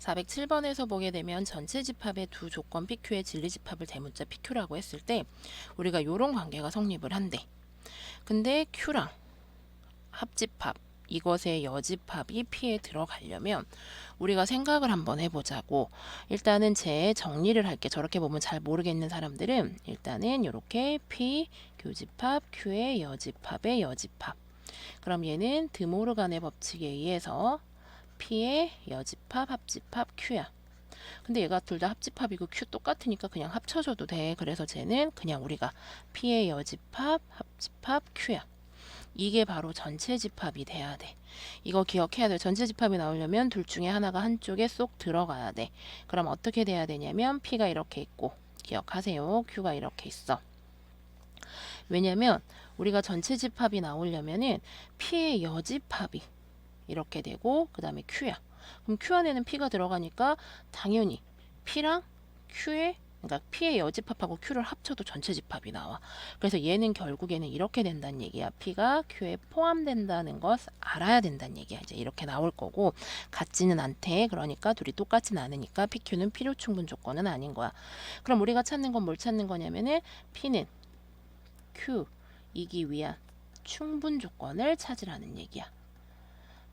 407번에서 보게 되면 전체 집합의 두 조건 PQ의 진리 집합을 대문자 PQ라고 했을 때 우리가 이런 관계가 성립을 한대. 근데 Q랑 합집합 이것의 여집합이 P에 들어가려면 우리가 생각을 한번 해보자고. 일단은 제 정리를 할게. 저렇게 보면 잘 모르겠는 사람들은 일단은 이렇게 P 교집합 Q의 여집합의 여집합. 그럼 얘는 드모르간의 법칙에 의해서 P의 여집합 합집합 Q야 근데 얘가 둘 다 합집합이고 Q 똑같으니까 그냥 합쳐줘도 돼 그래서 쟤는 그냥 우리가 P의 여집합 합집합 Q야 이게 바로 전체 집합이 돼야 돼. 이거 기억해야 돼. 전체 집합이 나오려면 둘 중에 하나가 한쪽에 쏙 들어가야 돼. 그럼 어떻게 돼야 되냐면 P가 이렇게 있고 기억하세요. Q가 이렇게 있어. 왜냐면 우리가 전체 집합이 나오려면은 P의 여집합이 이렇게 되고 그 다음에 Q야. 그럼 Q 안에는 P가 들어가니까 당연히 P랑 Q의 그러니까 P의 여집합하고 Q를 합쳐도 전체 집합이 나와. 그래서 얘는 결국에는 이렇게 된다는 얘기야. P가 Q에 포함된다는 것 알아야 된다는 얘기야. 이제 이렇게 나올 거고 같지는 않대. 그러니까 둘이 똑같지는 않으니까 PQ는 필요 충분 조건은 아닌 거야. 그럼 우리가 찾는 건 뭘 찾는 거냐면은 P는 Q 이기 위한 충분 조건을 찾으라는 얘기야.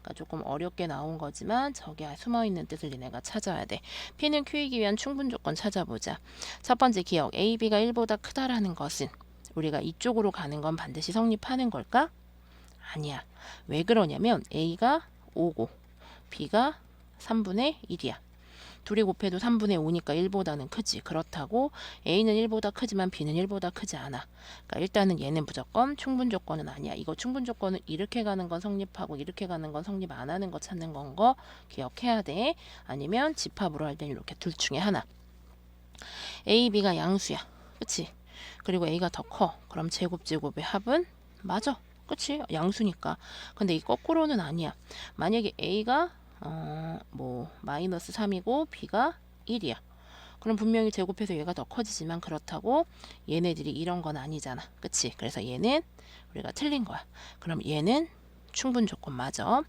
그러니까 조금 어렵게 나온 거지만 저기 숨어 있는 뜻을 니네가 찾아야 돼. P는 Q이기 위한 충분 조건 찾아보자. 첫 번째 기억 A, B가 1보다 크다라는 것은 우리가 이쪽으로 가는 건 반드시 성립하는 걸까? 아니야. 왜 그러냐면 A가 5고 B가 3분의 1이야. 둘이 곱해도 3분의 5니까 1보다는 크지. 그렇다고 A는 1보다 크지만 B는 1보다 크지 않아. 그러니까 일단은 얘는 무조건 충분 조건은 아니야. 이거 충분 조건은 이렇게 가는 건 성립하고 이렇게 가는 건 성립 안 하는 거 찾는 건 거 기억해야 돼. 아니면 집합으로 할 때는 이렇게 둘 중에 하나. A, B가 양수야. 그치? 그리고 A가 더 커. 그럼 제곱 제곱의 합은 맞아. 그치? 양수니까. 근데 이 거꾸로는 아니야. 만약에 A가 어, 뭐 마이너스 3이고 B가 1이야. 그럼 분명히 제곱해서 얘가 더 커지지만 그렇다고 얘네들이 이런 건 아니잖아. 그치? 그래서 얘는 우리가 틀린 거야. 그럼 얘는 충분 조건 맞아.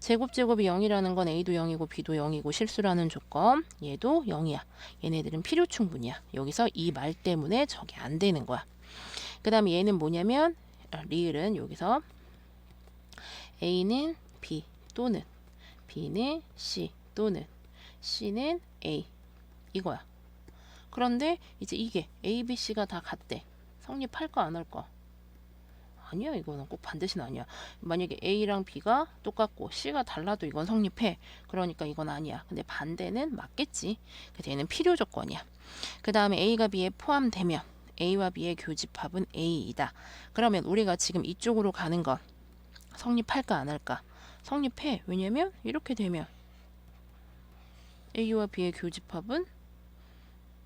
제곱 제곱이 0이라는 건 A도 0이고 B도 0이고 실수라는 조건 얘도 0이야. 얘네들은 필요 충분이야. 여기서 이 말 때문에 저게 안 되는 거야. 그 다음에 얘는 뭐냐면 아, 리을은 여기서 A는 B 또는 B는 C 또는 C는 A 이거야. 그런데 이제 이게 A, B, C가 다 같대. 성립할까 안 할까? 아니야 이거는 꼭 반드시 는 아니야. 만약에 A랑 B가 똑같고 C가 달라도 이건 성립해. 그러니까 이건 아니야. 근데 반대는 맞겠지. 그래서 얘는 필요 조건이야. 그 다음에 A가 B에 포함되면 A와 B의 교집합은 A이다. 그러면 우리가 지금 이쪽으로 가는 건 성립할까 안 할까? 성립해. 왜냐면 이렇게 되면 A와 B의 교집합은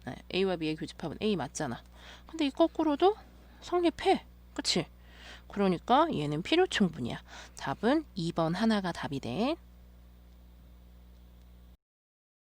아, A와 B의 교집합은 A 맞잖아. 근데 이 거꾸로도 성립해. 그치? 그러니까 얘는 필요 충분이야. 답은 2번 하나가 답이 돼.